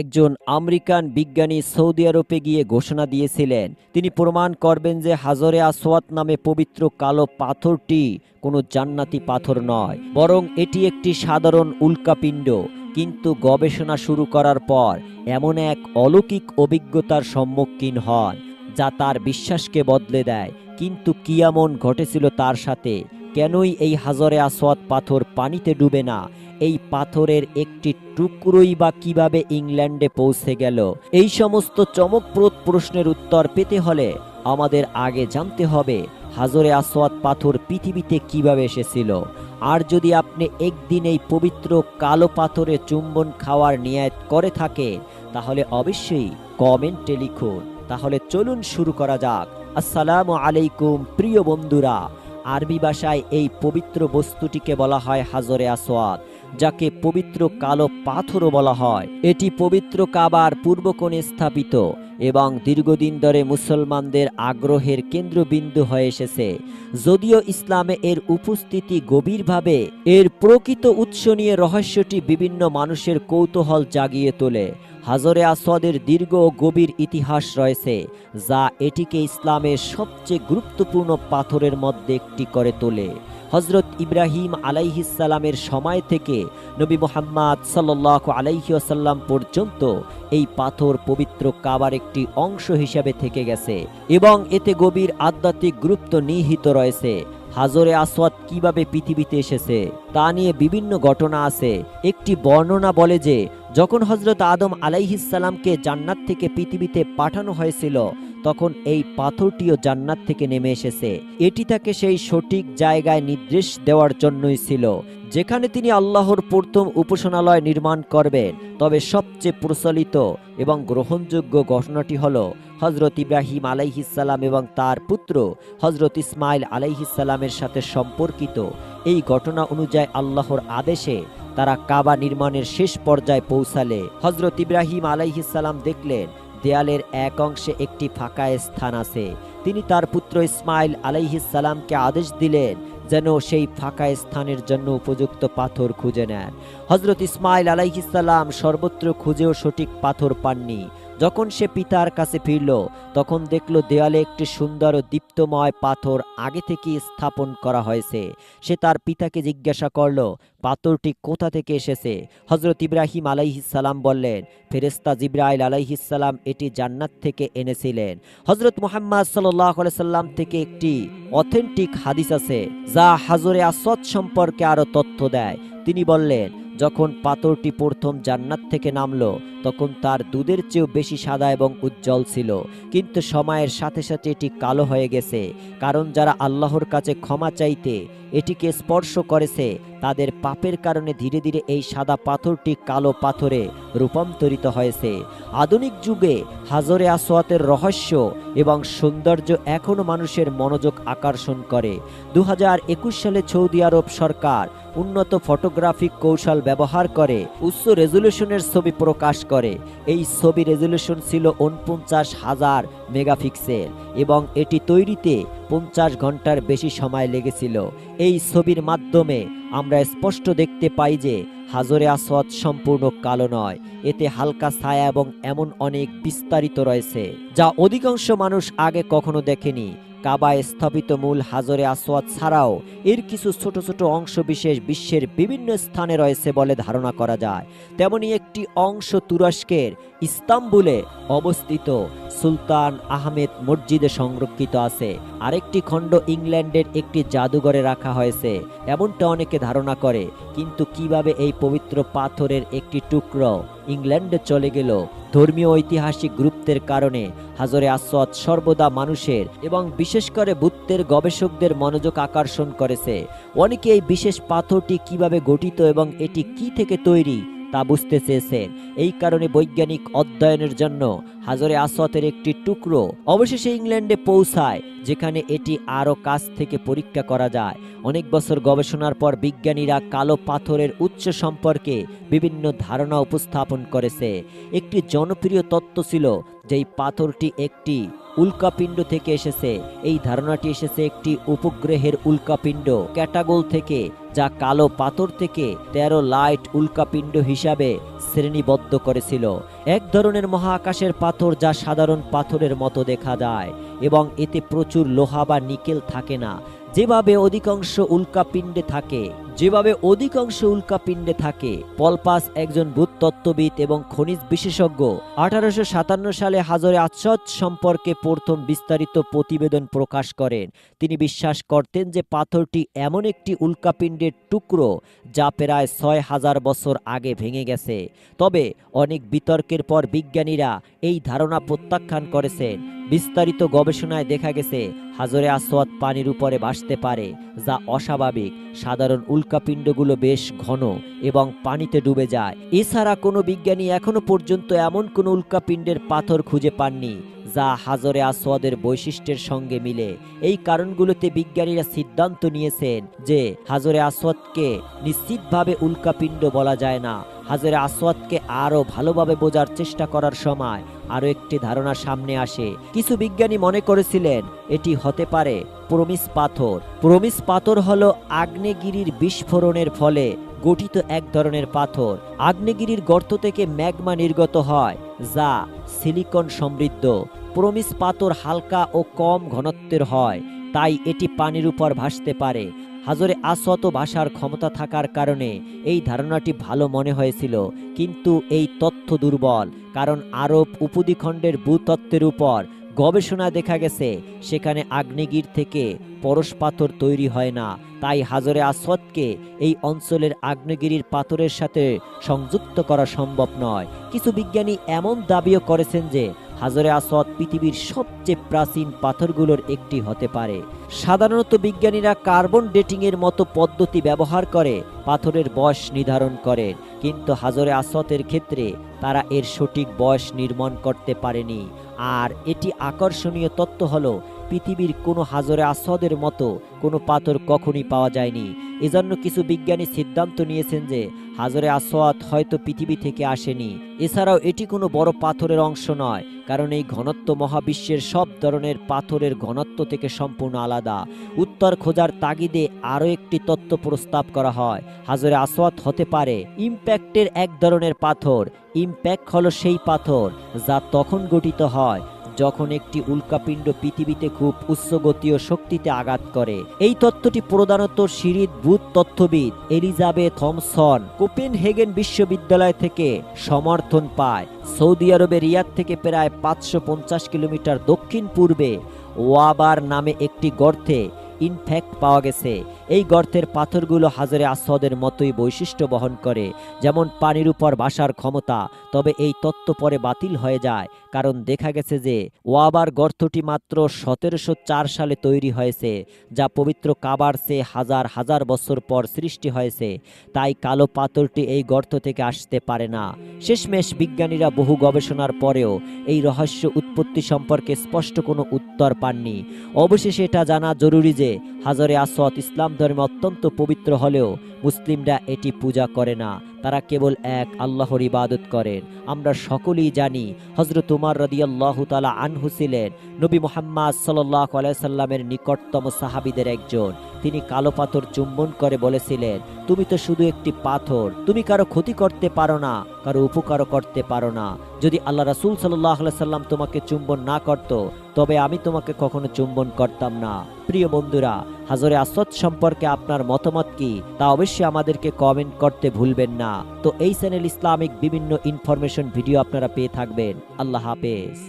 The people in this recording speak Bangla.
একজন আমেরিকান বিজ্ঞানী সৌদি আরবে গিয়ে ঘোষণা দিয়েছিলেন, তিনি প্রমাণ করবেন যে হাজরে আসওয়াত নামে পবিত্র কালো পাথরটি কোনো জান্নাতি পাথর নয়, বরং এটি একটি সাধারণ উল্কাপিণ্ড। কিন্তু গবেষণা শুরু করার পর এমন এক অলৌকিক অভিজ্ঞতার সম্মুখীন হন, যা তার বিশ্বাসকে বদলে দেয়। কিন্তু কি এমন ঘটেছিল তার সাথে? কেনই এই হাজরে আসওয়াত পাথর পানিতে ডুবে না? এই পাথরের একটি টুকরোই বা কীভাবে ইংল্যান্ডে পৌঁছে গেল? এই সমস্ত চমকপ্রদ প্রশ্নের উত্তর পেতে হলে আমাদের আগে জানতে হবে হাজরে আসওয়াত পাথর পৃথিবীতে কীভাবে এসেছিল। আর যদি আপনি একদিন এই পবিত্র কালো পাথরে চুম্বন খাওয়ার নিয়াত করে থাকেন তাহলে অবশ্যই কমেন্টে লিখুন। তাহলে চলুন শুরু করা যাক। আসসালামু আলাইকুম, প্রিয় বন্ধুরা। আরবি ভাষায় এই পবিত্র বস্তুটিকে বলা হয় হাজরে আসওয়াদ। যাকে পবিত্র কালো পাথরও বলা হয়। এটি পবিত্র কাবার পূর্ব কোণে স্থাপিত এবং দীর্ঘদিন ধরে মুসলমানদের আগ্রহের কেন্দ্রবিন্দু হয়ে এসেছে। যদিও ইসলামে এর উপস্থিতি গভীরভাবে, এর প্রকৃত উৎস নিয়ে রহস্যটি বিভিন্ন মানুষের কৌতূহল জাগিয়ে তোলে। হাজরে আসওয়াদের দীর্ঘ ও গভীর ইতিহাস রয়েছে, যা এটিকে ইসলামের সবচেয়ে গুরুত্বপূর্ণ পাথরের মধ্যে একটি করে তোলে। হজরত ইব্রাহিম আলাইহিসাল্লামের সময় থেকে নবী মোহাম্মদ সাল্লাহ আলাইহিসাল্লাম পর্যন্ত এই পাথর পবিত্র কাবার একটি অংশ হিসাবে থেকে গেছে এবং এতে গভীর আধ্যাত্মিক গুরুত্ব নিহিত রয়েছে। হাজরে আসওয়াদ কীভাবে পৃথিবীতে এসেছে তা নিয়ে বিভিন্ন ঘটনা আছে। একটি বর্ণনা বলে যে, যখন হজরত আদম আলাইহিসাল্লামকে জান্নাত থেকে পৃথিবীতে পাঠানো হয়েছিল তখন এই পাথরটিও জান্নাত থেকে নেমে এসেছে। এটি তাকে সেই সঠিক জায়গায় নির্দেশ দেওয়ার জন্যই ছিল, যেখানে তিনি আল্লাহর প্রথম উপাসনালয় নির্মাণ করবেন। তবে সবচেয়ে প্রচলিত এবং গ্রহণযোগ্য ঘটনাটি হল হজরত ইব্রাহিম আলাইহিসাল্লাম এবং তার পুত্র হজরত ইসমাইল আলাইহিসাল্লামের সাথে সম্পর্কিত। এই ঘটনা অনুযায়ী আল্লাহর আদেশে তারা কাবা নির্মাণের শেষ পর্যায়ে পৌঁছালে। হজরত ইব্রাহিম আলাইহিসাল্লাম দেখলেন দেয়ালের এক অংশে একটি ফাঁকা স্থান আছে। তিনি তার পুত্র ইসমাইল আলাইহিসাল্লামকে আদেশ দিলেন যেন সেই ফাঁকা স্থানের জন্য উপযুক্ত পাথর খুঁজে নেন। হজরত ইসমাইল আলাইহিসাল্লাম সর্বত্র খুঁজেও সঠিক পাথর পাননি। যখন সে পিতার কাছে ফিরল, তখন দেখল দেয়ালে একটি সুন্দর ও দীপ্তময় পাথর আগে থেকে স্থাপন করা হয়েছে। সে তার পিতাকে জিজ্ঞাসা করল, পাথরটি কোথা থেকে এসেছে? হজরত ইব্রাহিম আলাইহিসাল্লাম বললেন ফেরেস্তা জিব্রাইল আলাইহিসাল্লাম এটি জান্নাত থেকে এনেছিলেন। হজরত মোহাম্মদ সাল্লাম থেকে একটি অথেন্টিক হাদিস আছে, যা হাজরে আসদ সম্পর্কে আরও তথ্য দেয়। তিনি বললেন, যখন পাথরটি প্রথম জান্নাত থেকে নামলো তখন তার দুধের চেয়েও বেশি সাদা এবং উজ্জ্বল ছিল। কিন্তু সময়ের সাথে সাথে এটি কালো হয়ে গেছে। কারণ যারা আল্লাহর কাছে ক্ষমা চাইতে এটিকে স্পর্শ করেছে, তাদের পাপের কারণে ধীরে ধীরে এই সাদা পাথরটি কালো পাথরে রূপান্তরিত হয়েছে। আধুনিক যুগে হাজরে আসোয়াতের রহস্য এবং সৌন্দর্য এখনও মানুষের মনোযোগ আকর্ষণ করে। দু হাজার একুশ সালে সৌদি আরব সরকার উন্নত ফটোগ্রাফিক কৌশল ব্যবহার করে উচ্চ রেজলিউশনের ছবি প্রকাশ করে। এই ছবি রেজলিউশন ছিল উনপঞ্চাশ হাজার মেগাপিক্সেল এবং এটি তৈরিতে পঞ্চাশ ঘণ্টার বেশি সময় লেগেছিল। এই ছবির মাধ্যমে আমরা স্পষ্ট দেখতে পাই যে হাজরে আসওয়াদ সম্পূর্ণ কালো নয়। এতে হালকা ছায়া এবং এমন অনেক বিস্তারিত রয়েছে, যা অধিকাংশ মানুষ আগে কখনো দেখেনি। কাবায় স্থাপিত মূল হাজরে আসওয়াদ ছাড়াও এর কিছু ছোট ছোট অংশ বিশেষ বিশ্বের বিভিন্ন স্থানে রয়েছে বলে ধারণা করা যায়। তেমনি একটি অংশ তুরস্কের ইস্তাম্বুলে অবস্থিত সুলতান আহমেদ মসজিদে সংরক্ষিত আছে। আরেকটি খণ্ড ইংল্যান্ডের একটি জাদুঘরে রাখা হয়েছে। এমনটা অনেকে ধারণা করে, কিন্তু কীভাবে এই পবিত্র পাথরের একটি টুকরো ইংল্যান্ডে চলে গেল। ধর্মীয় ঐতিহাসিক গুরুত্বের কারণে হাজরে আসওয়াদ সর্বদা মানুষের এবং বিশেষ করে বুত্তের গবেষকদের মনোযোগ আকর্ষণ করেছে। অনেকে এই বিশেষ পাথরটি কীভাবে গঠিত এবং এটি কি থেকে তৈরি তা বুঝতে চেয়েছেন। এই কারণে বৈজ্ঞানিক অধ্যয়নের জন্য হাজরে আসতের একটি টুকরো অবশেষে ইংল্যান্ডে পৌঁছায়, যেখানে এটি আরও কাছ থেকে পরীক্ষা করা যায়। অনেক বছর গবেষণার পর বিজ্ঞানীরা কালো পাথরের উৎস সম্পর্কে বিভিন্ন ধারণা উপস্থাপন করেছে। একটি জনপ্রিয় তত্ত্ব ছিল যেই পাথরটি একটি উল্কাপিণ্ড থেকে এসেছে। এই ধারণাটি এসেছে একটি উপগ্রহের উল্কাপিণ্ড ক্যাটাগোল থেকে, যা কালো পাথর থেকে তেরো লাইট উল্কাপিণ্ড হিসাবে শ্রেণীবদ্ধ করেছিল। এক ধরনের মহাকাশের পাথর যা সাধারণ পাথরের মতো দেখা যায় এবং এতে প্রচুর লোহা বা নিকেল থাকে না। যেভাবে অধিকাংশ উল্কাপিণ্ডে থাকে যেভাবে অধিকাংশ উল্কাপিণ্ডে থাকে, পলপাস একজন ভূতত্ত্ববিদ এবং খনিজ বিশেষজ্ঞ, আঠারোশো সাতান্ন সালে হাজরে আচ্ছদ সম্পর্কে প্রথম বিস্তারিত প্রতিবেদন প্রকাশ করেন। তিনি বিশ্বাস করতেন যে পাথরটি এমন একটি উল্কাপিণ্ডের টুকরো যা প্রায় ছয় হাজার বছর আগে ভেঙে গেছে। তবে অনেক বিতর্কের পর বিজ্ঞানীরা এই ধারণা প্রত্যাখ্যান করেছেন। বিস্তারিত গবেষণায় দেখা গেছে, হাজরে আসওয়াত পানির উপরে ভাসতে পারে, যা অস্বাভাবিক, সাধারণ উল্কাপিণ্ডগুলো বেশ ঘন এবং পানিতে ডুবে যায়। এছাড়া কোনো বিজ্ঞানী এখনও পর্যন্ত এমন কোনো উল্কাপিণ্ডের পাথর খুঁজে পাননি, যা হাজরে আসওয়াদের বৈশিষ্ট্যের সঙ্গে মিলে। এই কারণগুলোতে বিজ্ঞানীরা সিদ্ধান্ত নিয়েছেন যে হাজরে আসওয়াদকে নিশ্চিতভাবে উল্কাপিণ্ড বলা যায় না। হাজরে আসওয়াদকে আরও ভালোভাবে বোঝার চেষ্টা করার সময় আরও একটি ধারণা সামনে আসে। কিছু বিজ্ঞানী মনে করেছিলেন, এটি হতে পারে প্রমিস পাথর। প্রমিস পাথর হলো আগ্নেয়গিরির বিস্ফোরণের ফলে গঠিত এক ধরনের পাথর। আগ্নেয়গিরির গর্ত থেকে ম্যাগমা নির্গত হয়, যা সিলিকন সমৃদ্ধ। প্রমিস পাথর হালকা ও কম ঘনত্বের হয়, তাই এটি পানির উপর ভাসতে পারে। হাজরে আসত ভাষার ক্ষমতা থাকার কারণে এই ধারণাটি ভালো মনে হয়েছিল, কিন্তু এই তথ্য দুর্বল, কারণ আরব উপদ্বীপখণ্ডের ভূতত্ত্বের উপর গবেষণা দেখা গেছে, সেখানে আগ্নেয়গির থেকে পরশ পাথর তৈরি হয় না। তাই হাজরে আসওয়াদকে এই অঞ্চলের আগ্নেয়গিরির পাথরের সাথে সংযুক্ত করা সম্ভব নয়। কিছু বিজ্ঞানী এমন দাবিও করেছেন যে হাজরে আসওয়াদ পৃথিবীর সবচেয়ে প্রাচীন পাথরগুলোর একটি হতে পারে। সাধারণত বিজ্ঞানীরা কার্বন ডেটিংয়ের মতো পদ্ধতি ব্যবহার করে পাথরের বয়স নির্ধারণ করেন, কিন্তু হাজরে আসতের ক্ষেত্রে তারা এর সঠিক বয়স নির্মাণ করতে পারেনি। আর এটি আকর্ষণীয় তত্ত্ব হলো, পৃথিবীর কোনো হাজরে আসদের মতো কোনো পাথর কখনই পাওয়া যায়নি। এজন্য কিছু বিজ্ঞানী সিদ্ধান্ত নিয়েছেন যে হাজরে আসওয়াত হয়তো পৃথিবী থেকে আসেনি। এছাড়াও এটি কোনো বড় পাথরের অংশ নয়, কারণ এই ঘনত্ব মহাবিশ্বের সব ধরনের পাথরের ঘনত্ব থেকে সম্পূর্ণ আলাদা। উত্তর খোঁজার তাগিদে আরও একটি তত্ত্ব প্রস্তাব করা হয়, হাজরে আসওয়াত হতে পারে, ইম্প্যাক্টের এক ধরনের পাথর। ইম্প্যাক্ট হলো সেই পাথর যা তখন গঠিত হয় যখন একটি উল্কাপিণ্ড পৃথিবীতে খুব উচ্চগতীয় শক্তিতে আঘাত করে। এই তত্ত্বটি প্রধানত সিরিদ ভূত তত্ত্ববিদ এলিজাবে থমসন কোপেনহেগেন বিশ্ববিদ্যালয় থেকে সমর্থন পায়। সৌদি আরবের রিয়াদ থেকে প্রায় পাঁচশো পঞ্চাশ কিলোমিটার দক্ষিণ পূর্বে ওয়াবার নামে একটি গর্তে ইনফ্যাক্ট পাওয়া গেছে। এই গর্তের পাথরগুলো হাজারে আসদের মতোই বৈশিষ্ট্য বহন করে, যেমন পানির উপর বাসার ক্ষমতা, তবে এই তত্ত্ব পরে বাতিল হয়ে যায়, কারণ দেখা গেছে যে ওয়াবার গর্তটি মাত্র সতেরোশো চার সালে তৈরি হয়েছে, যা পবিত্র কাবার সে হাজার হাজার বছর পর সৃষ্টি হয়েছে, তাই কালো পাথরটি এই গর্ত থেকে আসতে পারে না। শেষমেশ বিজ্ঞানীরা বহু গবেষণার পরেও এই রহস্য উৎপত্তি সম্পর্কে স্পষ্ট কোনো উত্তর পাননি। অবশেষে এটা জানা জরুরি যে হাজারে আসওয়াত ইসলাম ধর্মে অত্যন্ত পবিত্র হলেও মুসলিমরা এটি পূজা করে না। তারা কেবল এক আল্লাহর ইবাদত করেন। আমরা সকলেই জানি হজরত উমার রদিয়াল্লাহ তালা আনহু ছিলেন নবী মোহাম্মদ সাল্লাহ আলাইসাল্লামের নিকটতম সাহাবিদের একজন। তিনি কালো পাথর চুম্বন করে বলেছিলেন, তুমি তো শুধু একটি পাথর, তুমি কারও ক্ষতি করতে পারো না, কারও উপকারও করতে পারো না। যদি আল্লাহ রাসুল সাল্লাহ সাল্লাম তোমাকে চুম্বন না করত, তবে আমি তোমাকে কখনো চুম্বন করতাম না। প্রিয় বন্ধুরা, হাজরে আসদ সম্পর্কে আপনার মতামত কি? তা অবশ্যই আমাদেরকে কমেন্ট করতে ভুলবেন না। তো এই চ্যানেল ইসলামিক বিভিন্ন ইনফরমেশন ভিডিও আপনারা পেয়ে থাকবেন। আল্লাহ হাফেজ।